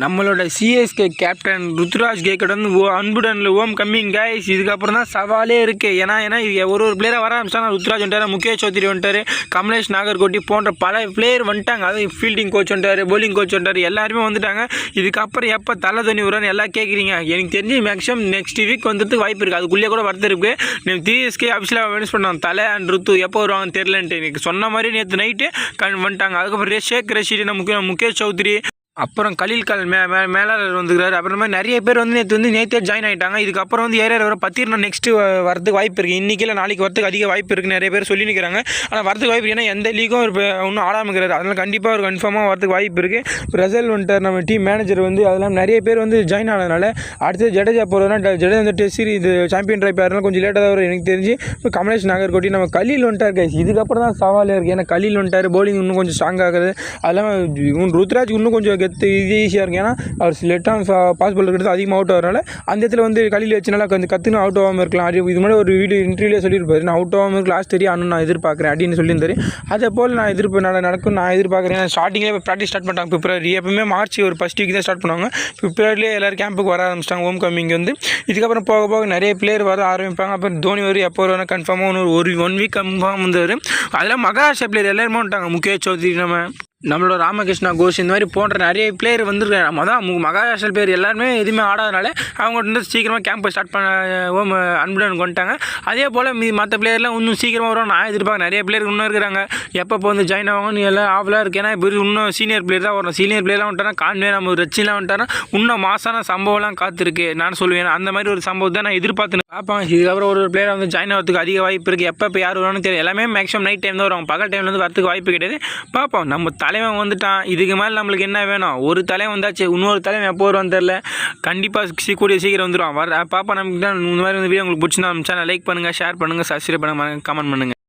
நம்மளோட CSK captain Ruturaj Gaikwad ஓ அன்புடன் ஓம் கம்மிங் கைஸ் இதுக்கப்புறம் தான் சவாலே இருக்குது ஏன்னா ஏன்னா இது ஒரு ஒரு பிளேயராக வர ஆரம்பிச்சாங்க ருத்ராஜ் வந்துட்டார் முகேஷ் சௌத்ரி வந்துட்டார் கமலேஷ் நாகர்கோட்டி போன்ற பல பிளேயர் வந்துட்டாங்க. அதுவும் ஃபீல்டிங் கோச் வந்துட்டார் போலிங் கோச் வந்துட்டார் எல்லாருமே வந்துட்டாங்க. இதுக்கப்புறம் எப்போ தலை தண்ணி வரும்னு எல்லாம் கேட்குறீங்க எனக்கு தெரிஞ்சு மேக்ஸிமம் நெக்ஸ்ட் வீக் வந்துட்டு வாய்ப்பு இருக்குது அதுக்குள்ளேயே கூட வரது இருக்குது நம்ம சிஎஸ்கே ஆஃபீஸில் அனௌன்ஸ் பண்ணாங்க தலை அண்ட் ருத்து எப்போ வருவாங்கன்னு தெரிலன்ட்டு எனக்கு சொன்ன மாதிரி நேற்று நைட்டு கண் வந்துட்டாங்க. அதுக்கப்புறம் ஷேக் ரஷீட் நம்ம முகேஷ் சௌத்ரி அப்புறம் கலீல் கால் மே மே மேலாளர் வந்துக்கிறாரு. அப்புறமா நிறைய பேர் வந்து நேற்று வந்து நேற்றே ஜாயின் ஆகிட்டாங்க இதுக்கப்புறம் வந்து ஏரியா வர பத்திரனா நெக்ஸ்ட்டு வரதுக்கு வாய்ப்பு இருக்குது இன்றைக்கி இல்லை நாளைக்கு வரதுக்கு அதிக வாய்ப்பு இருக்குது நிறைய பேர் சொல்லி நிற்கிறாங்க ஆனால் வரதுக்கு வாய்ப்பு ஏன்னா எந்த லீக்கும் ஒரு ஒன்றும் இன்னும் ஆடாமல் அதனால் கண்டிப்பாக ஒரு கன்ஃபார்மாக வரதுக்கு வாய்ப்பு இருக்குது ரசல் வந்துட்டார். நம்ம டீம் மேனேஜர் வந்து அதெல்லாம் நிறைய பேர் வந்து ஜாயின் ஆனதுனால அடுத்து ஜடேஜா போகிறதுனா ஜடேஜா வந்து டெஸ்ட் சீரி இது சாம்பியன் ட்ரை பேர்லாம் கொஞ்சம் லேட்டாக தான் வரும். எனக்கு தெரிஞ்சு இப்போ கமலேஷ் நாகர்கோட்டி நம்ம கலீல் வந்துட்டார் கைஸ் இதுக்கப்புறம் தான் சவாலே இருக்குது ஏன்னா கலீல் வந்துட்டார். போலிங் இன்னும் கொஞ்சம் ஸ்ட்ராங் ஆகுது. அதெல்லாம் இவன் ருத்ராஜ் இன்னும் கொஞ்சம் கெத்து இது ஈஸியாக இருக்கும். ஏன்னா அவர் லெட்டாக பாசிபிள் இருக்கிறது அதிகமாக அவுட் ஆகிறனால அந்த இடத்துல வந்து கழியில் வச்சனால கொஞ்சம் கற்றுன்னு அவுட் ஆகாமல் இருக்கலாம். அது இது மாதிரி ஒரு வீடியோ இன்டர்வியூலே சொல்லியிருப்பாரு. நான் அவுட் ஆகாமல் இருக்கு லாஸ்ட் தெரியும். நான் எதிர்பார்க்குறேன் அப்படின்னு சொல்லியிருந்தாரு. அதே போல் நான் எதிர்ப்பு நட நடக்கும். நான் எதிர்பார்க்குறேன். ஸ்டார்டிங்லேயே ப்ராக்டிஸ் ஸ்டார்ட் பண்ணிட்டாங்க பிப்ரவரி. எப்பவுமே மார்ச் ஒரு ஃபஸ்ட் வீக் தான் ஸ்டார்ட் பண்ணுவாங்க. பிப்ரவரிலேயே எல்லோரும் கேம்புக்கு வர ஆரம்பிச்சிட்டாங்க. ஹோம் கம்மிங் வந்து. இதுக்கப்புறம் போக போக நிறைய பிளேயர் வர ஆரம்பிப்பாங்க. அப்புறம் தோனி வரும் எப்போ வருவாங்க கன்ஃபார்மாக ஒன்று ஒரு ஒன் வீக் கன்ஃபார்ம் வந்தார் அதெல்லாம் மகாராஷ்டிரா பிளேயர் எல்லாருமே வந்துட்டாங்க. முகேஷ் சௌத்ரி நம்ம. நம்மளோட ராமகிருஷ்ணா கோஷ் இந்த மாதிரி போன்ற நிறைய பிளேயர் வந்துருக்காங்க. நம்ம தான் மகாராஷ்டிரா பிளேயர் எல்லாருமே எதுவுமே ஆடாதனால அவங்க வந்து சீக்கிரமாக கேம்ப் ஸ்டார்ட் பண்ண ஓம் அன்புடன் கொண்டுட்டாங்க. அதே போல் மீ மற்ற பிளேயர்லாம் இன்னும் சீக்கிரமாக வரும் நான் எதிர்பார்க்க நிறைய பிளேயர் இன்னும் இருக்கிறாங்க. எப்போ வந்து ஜாயின் ஆவாங்கன்னு எல்லாம் ஆவலாக இருக்கு. ஏன்னா இப்போ இன்னும் சீனியர் பிளேயர் தான் வரும் சீனியர் பிளேயர்லாம் வந்துட்டானா கான்வே நம்ம ரச்சிலாம் வந்துட்டானா இன்னும் மாசான சம்பவம்லாம் காத்திருக்கு. நான் சொல்லுவேன். அந்த மாதிரி ஒரு சம்பவத்தை தான் நான் எதிர்பார்த்து பார்ப்பேன் இதுக்கப்புறம் ஒரு ஒரு பிளேயர் வந்து ஜாயின் ஆகிறதுக்கு அதிக வாய்ப்பு இருக்குது எப்போ இப்போ யார் வருவான்னு தெரியும் எல்லாமே மேக்ஸிமம் நைட் டைம் தான் வருவாங்க. பகல் டைம்ல வந்து வரதுக்கு வாய்ப்பு கிடையாது. பார்ப்போம். நம்ம தலைவன் வந்துட்டான். இதுக்கு மேலே நம்மளுக்கு என்ன வேணும்? ஒரு தலைவன் வந்தாச்சு இன்னொரு தலைவன் எப்போ வருவான்னு தெரில கண்டிப்பாக கூடிய சீக்கிரம் வந்துடுவான் வர பாப்பா நமக்கு தான் இந்த மாதிரி வந்து வீடியோ உங்களுக்கு பிடிச்சிருந்தா நம்ம சேனல் லைக் பண்ணுங்கள் ஷேர் பண்ணுங்கள் சப்ஸ்கிரைப் பண்ணுங்கள் கமெண்ட் பண்ணுங்கள்